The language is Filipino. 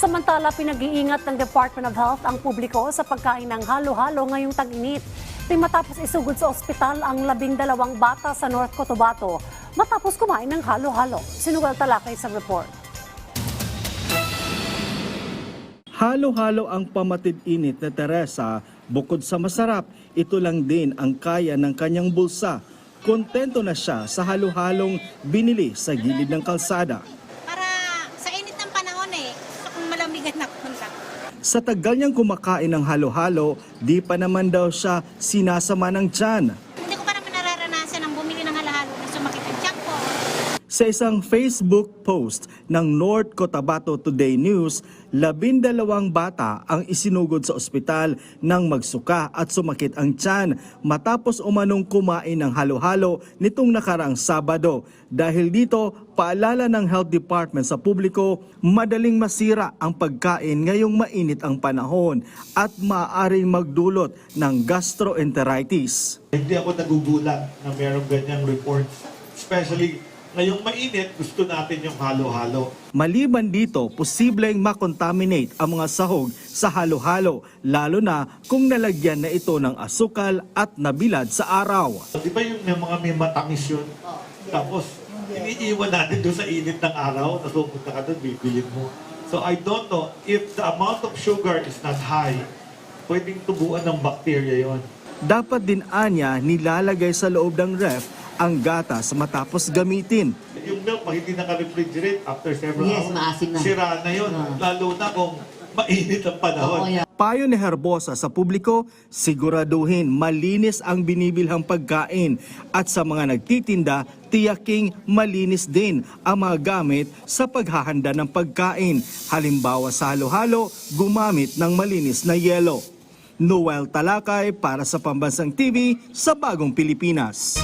Samantala, pinag-iingat ng Department of Health ang publiko sa pagkain ng halo-halo ngayong tag-init. Di matapos isugod sa ospital ang labing dalawang bata sa North Cotabato matapos kumain ng halo-halo. Sinugal talakay sa report. Halo-halo ang pamatid-init na Teresa. Bukod sa masarap, ito lang din ang kaya ng kanyang bulsa. Kontento na siya sa halo-halong binili sa gilid ng kalsada. Para sa init ng panahon eh, malamigan na punta. Sa tagal niyang kumakain ng halo-halo, di pa naman daw siya sinasama ng tiyan. Hindi ko pa naman nararanasan ang bumili ng halahalo na sumakit ang tiyak ko. Sa isang Facebook post ng North Cotabato Today News, labindalawang bata ang isinugod sa ospital nang magsuka at sumakit ang tiyan matapos umanong kumain ng halo-halo nitong nakaraang Sabado. Dahil dito, paalala ng Health Department sa publiko, madaling masira ang pagkain ngayong mainit ang panahon at maaaring magdulot ng gastroenteritis. Hindi ako nagugulat na merong ganyang reports. Especially ngayong mainit, gusto natin yung halo-halo. Maliban dito, posibleng makontaminate ang mga sahog sa halo-halo, lalo na kung nalagyan na ito ng asukal at nabilad sa araw. Di ba yung may mga may matamis yun? Tapos, iniiwan natin doon sa init ng araw, tapos pupunta ka doon, bibilin mo. So I don't know, if the amount of sugar is not high, pwedeng tubuan ng bacteria yon. Dapat din anya nilalagay sa loob ng ref ang gatas matapos gamitin. Yung milk, pag hindi naka-refrigerate after several Yes, hours, maasim na. sira na yun. Ah. Lalo na kung mainit ang panahon. Oo, yan. Payo ni Herbosa sa publiko, siguraduhin malinis ang binibilhang pagkain at sa mga nagtitinda, tiyaking malinis din ang mga gamit sa paghahanda ng pagkain. Halimbawa sa halo-halo, gumamit ng malinis na yelo. Noel Talakay para sa Pambansang TV sa Bagong Pilipinas.